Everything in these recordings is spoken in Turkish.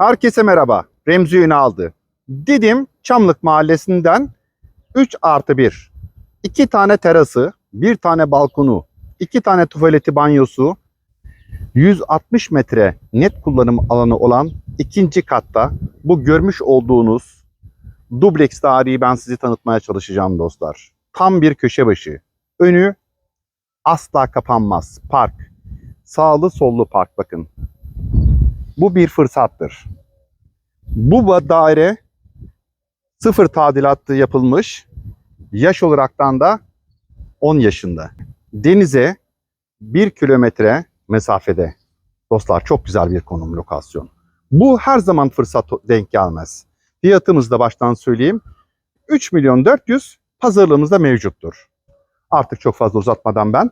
Herkese merhaba. Remzi Ünal'dı. Didim Çamlık Mahallesi'nden 3 artı 1. 2 tane terası, 1 tane balkonu, 2 tane tuvaleti banyosu, 160 metre net kullanım alanı olan ikinci katta bu görmüş olduğunuz dubleks daireyi ben sizi tanıtmaya çalışacağım dostlar. Tam bir köşe başı. Önü asla kapanmaz. Park. Sağlı sollu park bakın. Bu bir fırsattır. Bu daire sıfır tadilatı yapılmış. Yaş olaraktan da 10 yaşında. Denize 1 kilometre mesafede. Dostlar çok güzel bir konum lokasyon. Bu her zaman fırsat denk gelmez. Fiyatımızı da baştan söyleyeyim. 3 milyon 400 pazarlığımızda mevcuttur. Artık çok fazla uzatmadan ben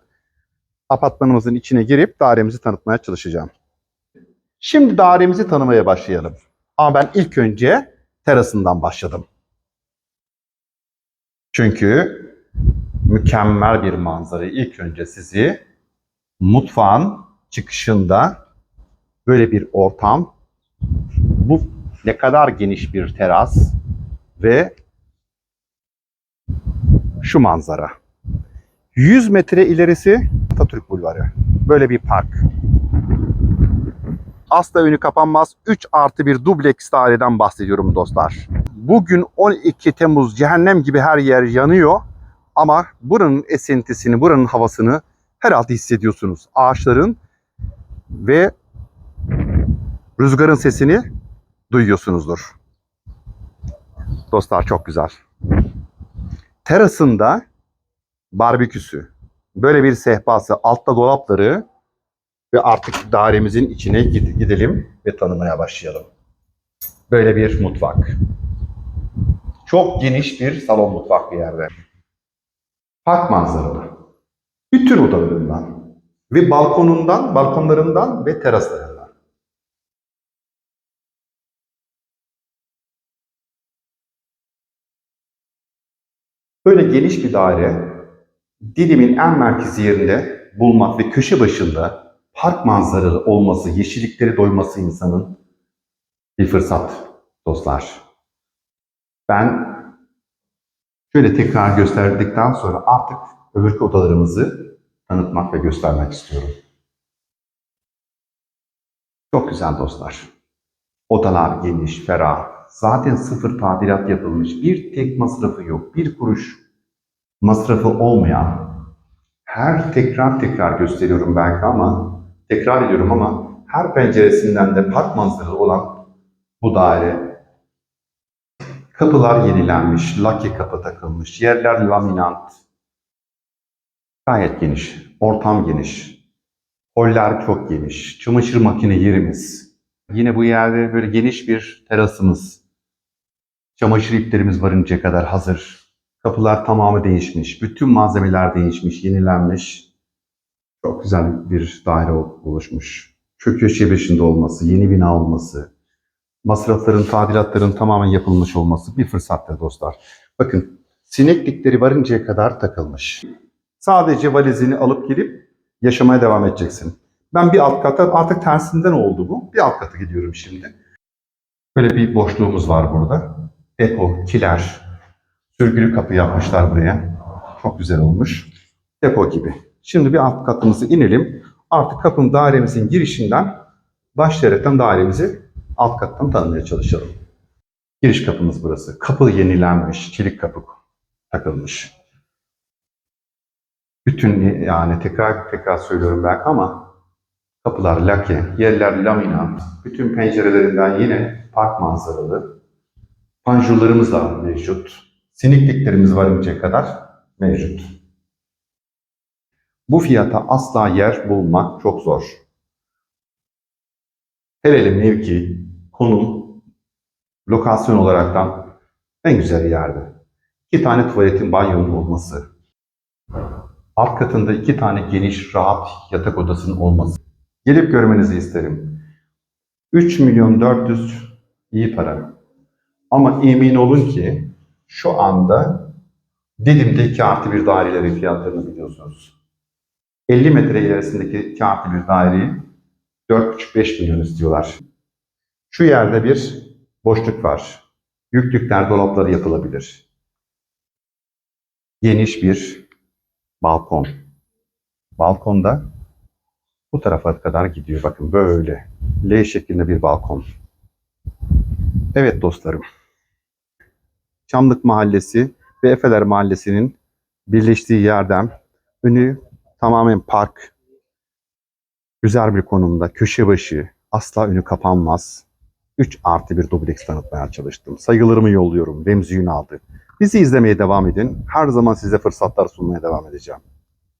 apartmanımızın içine girip dairemizi tanıtmaya çalışacağım. Şimdi dairemizi tanımaya başlayalım. Ama ben ilk önce terasından başladım. Çünkü mükemmel bir manzara ilk önce sizi mutfağın çıkışında böyle bir ortam. Bu ne kadar geniş bir teras ve şu manzara. 100 metre ilerisi Atatürk Bulvarı. Böyle bir park asla önü kapanmaz 3 artı bir dubleks daireden bahsediyorum dostlar. Bugün 12 Temmuz cehennem gibi her yer yanıyor ama buranın esintisini, buranın havasını herhalde hissediyorsunuz. Ağaçların ve rüzgarın sesini duyuyorsunuzdur. Dostlar çok güzel. Terasında barbeküsü, böyle bir sehpası, altta dolapları, ve artık dairemizin içine gid- gidelim ve tanımaya başlayalım. Böyle bir mutfak. Çok geniş bir salon mutfak bir yerde. Park manzaralı. Bütün odalarından ve balkonundan, balkonlarından ve teraslarından. Böyle geniş bir daire Dilim'in en merkezi yerinde bulmak ve köşe başında park manzaralı olması, yeşillikleri doyması insanın bir fırsat dostlar. Ben şöyle tekrar gösterdikten sonra artık öbürkü odalarımızı tanıtmak ve göstermek istiyorum. Çok güzel dostlar. Odalar geniş, ferah. Zaten sıfır tadilat yapılmış. Bir tek masrafı yok. Bir kuruş masrafı olmayan her tekrar tekrar gösteriyorum belki ama tekrar ediyorum ama her penceresinden de park manzaralı olan bu daire kapılar yenilenmiş, laki kapı takılmış, yerler laminant. Gayet geniş, ortam geniş. Holler çok geniş, çamaşır makine yerimiz. Yine bu yerde böyle geniş bir terasımız. Çamaşır iplerimiz varıncaya kadar hazır. Kapılar tamamı değişmiş. Bütün malzemeler değişmiş, yenilenmiş. Çok güzel bir daire oluşmuş. Şu köşe başında olması, yeni bina olması, masrafların, tadilatların tamamen yapılmış olması bir fırsattır dostlar. Bakın sineklikleri varıncaya kadar takılmış. Sadece valizini alıp gelip yaşamaya devam edeceksin. Ben bir alt kata, artık tersinden oldu bu. Bir alt kata gidiyorum şimdi. Böyle bir boşluğumuz var burada. Depo, kiler, sürgülü kapı yapmışlar buraya. Çok güzel olmuş. Depo gibi. Şimdi bir alt katımızı inelim. Artık kapının dairemizin girişinden başlayaraktan dairemizi alt kattan tanımaya çalışalım. Giriş kapımız burası. Kapı yenilenmiş, çelik kapı takılmış. Bütün yani tekrar tekrar söylüyorum belki ama kapılar lake, yerler laminat, bütün pencerelerinden yine park manzaralı. Panjurlarımız da mevcut. Sinikliklerimiz varıncaya kadar mevcut. Bu fiyata asla yer bulmak çok zor. Hele hele mevki, konum, lokasyon olaraktan en güzel yerde. İki tane tuvaletin, banyonun olması. Alt katında iki tane geniş, rahat yatak odasının olması. Gelip görmenizi isterim. 3 milyon 400 iyi para. Ama emin olun ki şu anda Didim'de 2 artı bir dairelerin fiyatlarını biliyorsunuz. 50 metre ilerisindeki 2 artı bir daireyi 4,5-5 milyon istiyorlar. Şu yerde bir boşluk var. Yüklükler dolapları yapılabilir. Geniş bir balkon. Balkonda bu tarafa kadar gidiyor. Bakın böyle L şeklinde bir balkon. Evet dostlarım. Çamlık Mahallesi ve Efeler Mahallesi'nin birleştiği yerden önü tamamen park. Güzel bir konumda, köşe başı, asla önü kapanmaz. 3 artı bir dubleks tanıtmaya çalıştım. Sayılarımı yolluyorum. Remzi Ünal'dı. Bizi izlemeye devam edin. Her zaman size fırsatlar sunmaya devam edeceğim.